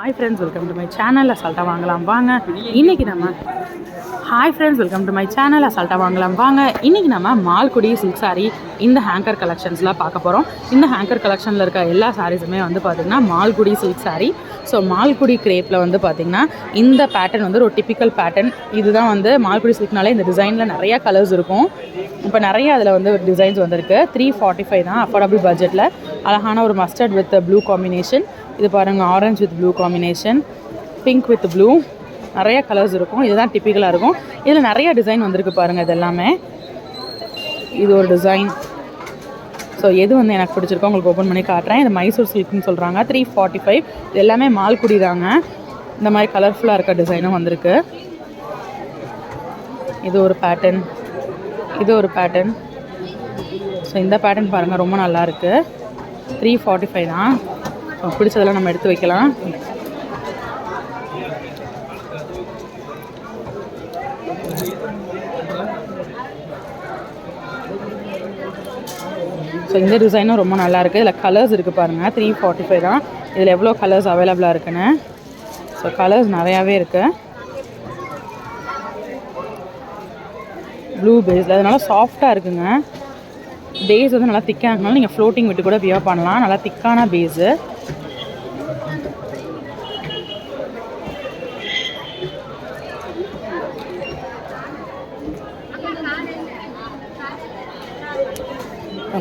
Hi friends welcome to my channel அசால்ட்டாக வாங்கலாம். வாங்க. இன்னைக்கு நம்ம hi friends welcome to my channel அசால்ட்டாக வாங்கலாம் வாங்க இன்றைக்கி நம்ம மால்குடி சில்க் சாரீ இந்த ஹேங்கர் கலெக்ஷன்ஸ்லாம் பார்க்க போகிறோம் இந்த ஹேங்கர் கலெக்ஷனில் இருக்க எல்லா சாரீஸுமே வந்து பார்த்திங்கன்னா Malgudi silk saree. So Malgudi கிரேப்பில் வந்து பார்த்திங்கன்னா இந்த பேட்டர்ன் வந்து ஒரு டிப்பிக்கல் பேட்டர்ன் இதுதான் வந்து மால்குடி சில்க்னாலே இந்த டிசைனில் நிறையா கலர்ஸ் இருக்கும். இப்போ நிறைய அதில் வந்து டிசைன்ஸ் வந்திருக்கு. த்ரீ ஃபார்ட்டி ஃபைவ் தான் அஃபோர்டபுள் பட்ஜெட்டில் அழகான ஒரு மஸ்டர்ட் வித் ப்ளூ காம்பினேஷன் இது பாருங்கள் orange with blue combination pink with blue நிறைய கலர்ஸ் இருக்கும். இதுதான் டிப்பிக்கலாக இருக்கும். இதில் நிறைய டிசைன் வந்திருக்கு பாருங்கள் இது எல்லாமே இது ஒரு டிசைன் ஸோ எது வந்து எனக்கு பிடிச்சிருக்கோ உங்களுக்கு ஓப்பன் பண்ணி காட்டுறேன். இது மைசூர் சில்க்னு சொல்கிறாங்க த்ரீ ஃபார்ட்டி ஃபைவ் இது எல்லாமே மால்குடி தாங்க. இந்த மாதிரி கலர்ஃபுல்லாக இருக்க டிசைனும் வந்திருக்கு. இது ஒரு பேட்டர்ன் இது ஒரு பேட்டர்ன் ஸோ இந்த பேட்டர்ன் பாருங்கள் ரொம்ப நல்லா இருக்குது த்ரீ ஃபார்ட்டி ஃபைவ் தான் பிடிச்சதெல்லாம் நம்ம எடுத்து வைக்கலாம். ஸோ இந்த டிசைனும் ரொம்ப நல்லா இருக்குது இதில் கலர்ஸ் இருக்குது பாருங்கள் த்ரீ ஃபார்ட்டி ஃபைவ் தான். இதில் எவ்வளோ கலர்ஸ் அவைலபிளாக இருக்குன்னு? ஸோ கலர்ஸ் நிறையாவே இருக்குது ப்ளூ பேஸில் அதனால சாஃப்டாக இருக்குங்க. பேஸ் வந்து நல்லா திக்காக இருக்கனால நீங்கள் ஃப்ளோட்டிங் விட்டு கூட வியர் பண்ணலாம். நல்லா திக்கான பேஸு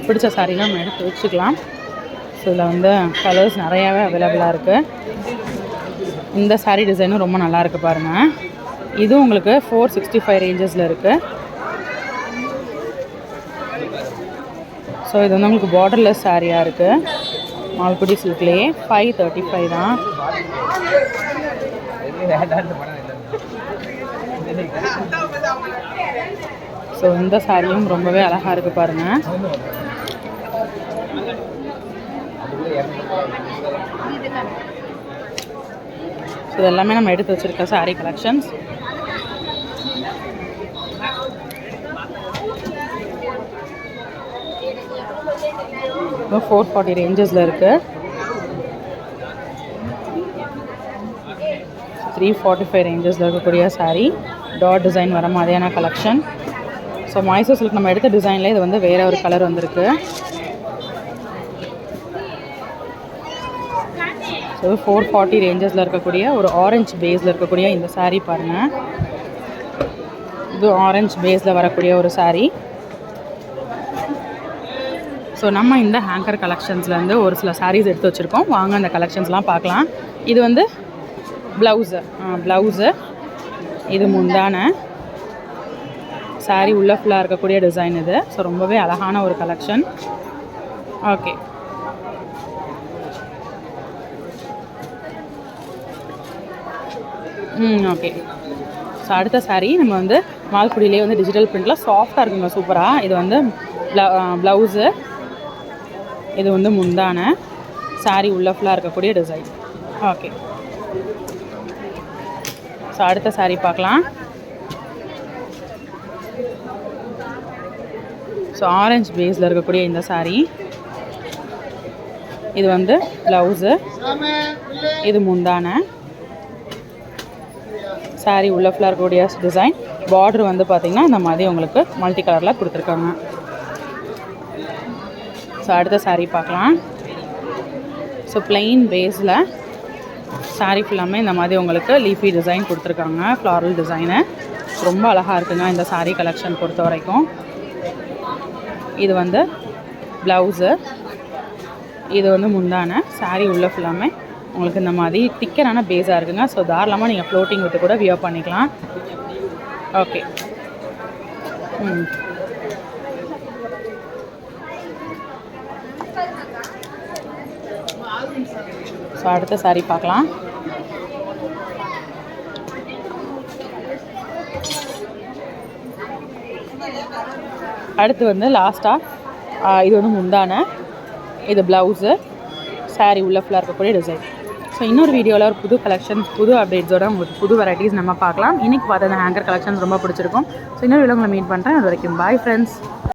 பிடிச்ச சாரீலாம் நம்ம எடுத்து வச்சுக்கலாம். ஸோ இதில் வந்து கலர்ஸ் நிறையாவே அவைலபிளாக இருக்குது இந்த சாரீ டிசைனும் ரொம்ப நல்லா இருக்குது பாருங்கள் இது உங்களுக்கு ஃபோர் சிக்ஸ்டி ஃபைவ் ரேஞ்சஸில் இருக்குது ஸோ இது வந்து உங்களுக்கு பார்டர்லெஸ் சாரியாக இருக்குது மால்குடி சில்க்லேயே ஃபைவ் தேர்ட்டி ஃபைவ் தான். ஸோ இந்த சாரியும் ரொம்பவே அழகாக இருக்குது பாருங்கள் ஸோ இதெல்லாமே நம்ம எடுத்து வச்சுருக்க சாரீ கலெக்ஷன்ஸ் ஃபோர் ஃபார்ட்டி ரேஞ்சஸில் இருக்குது த்ரீ ஃபார்ட்டி ஃபைவ் ரேஞ்சஸில் இருக்கக்கூடிய saree. டாட் டிசைன் வர மாதிரியான கலெக்ஷன் ஸோ மைசூர் சில்க் நம்ம எடுத்த டிசைனில் இது வந்து வேறு ஒரு கலர் வந்திருக்கு. ஸோ ஃபோர் ஃபார்ட்டி ரேஞ்சஸில் இருக்கக்கூடிய ஒரு ஆரஞ்சு பேஸில் இருக்கக்கூடிய இந்த சாரீ பாருங்கள் இது ஆரஞ்சு பேஸில் வரக்கூடிய ஒரு சாரீ ஸோ நம்ம இந்த ஹேங்கர் கலெக்ஷன்ஸ்லேருந்து ஒரு சில சாரீஸ் எடுத்து வச்சுருக்கோம். வாங்க அந்த கலெக்ஷன்ஸ்லாம் பார்க்கலாம். இது வந்து ப்ளவுஸு ப்ளவுஸு இது முந்தான. சாரீ உள்ள ஃபுல்லாக இருக்கக்கூடிய டிசைன் இது. ஸோ ரொம்பவே அழகான ஒரு கலெக்ஷன் ஓகே ம் ஓகே ஸோ அடுத்த சாரீ நம்ம வந்து மால்குடியிலே வந்து டிஜிட்டல் பிரிண்டில் சாஃப்டாக இருக்குங்க சூப்பராக இது வந்து ப்ளவுஸு இது வந்து முந்தான. சாரீ உள்ள ஃபுல்லாக இருக்கக்கூடிய டிசைன் ஓகே ஸோ அடுத்த சாரீ பார்க்கலாம். ஸோ ஆரஞ்சு பேஸில் இருக்கக்கூடிய இந்த சாரீ இது வந்து ப்ளவுஸு இது முந்தான. Saree உள்ள ஃபுல்லாக இருக்கக்கூடிய டிசைன் பார்டர் வந்து பார்த்திங்கன்னா இந்த மாதிரி உங்களுக்கு மல்டி கலரில் கொடுத்துருக்காங்க. ஸோ அடுத்த saree பார்க்கலாம். ஸோ பிளெயின் பேஸில் saree ஃபுல்லாமே இந்த மாதிரி உங்களுக்கு லீஃபி டிசைன் கொடுத்துருக்காங்க ஃப்ளாரல் டிசைனு ரொம்ப அழகாக இருக்குங்க இந்த சாரீ கலெக்ஷன் பொறுத்த வரைக்கும். இது வந்து ப்ளவுஸு இது வந்து முந்தான. Saree உள்ள ஃபுல்லாமே உங்களுக்கு இந்த மாதிரி திக்கரான பேஸாக இருக்குங்க. ஸோ தாராளமாக நீங்கள் ஃப்ளோட்டிங் விட்டு கூட வியோ பண்ணிக்கலாம். ஓகே ம். ஸோ அடுத்த சாரி பார்க்கலாம். அடுத்து வந்து லாஸ்ட்டாக இது வந்து முந்தான. இது ப்ளவுஸு சாரீ உள்ள ஃபுல்லாக இருக்கக்கூடிய டிசைன் ஸோ இன்னொரு வீடியோவில் ஒரு புது கலெக்ஷன்ஸ் புது அப்டேட்ஸோட உங்களுக்கு புது வெரைட்டிஸ் நம்ம பார்க்கலாம். இன்றைக்கி பார்த்த அந்த ஹேங்கர் கலெக்ஷன்ஸ் ரொம்ப பிடிச்சிருக்கும். ஸோ இன்னொரு வீடியோ உங்களை மீட் பண்ணுறேன் அது வரைக்கும் பாய் ஃப்ரெண்ட்ஸ்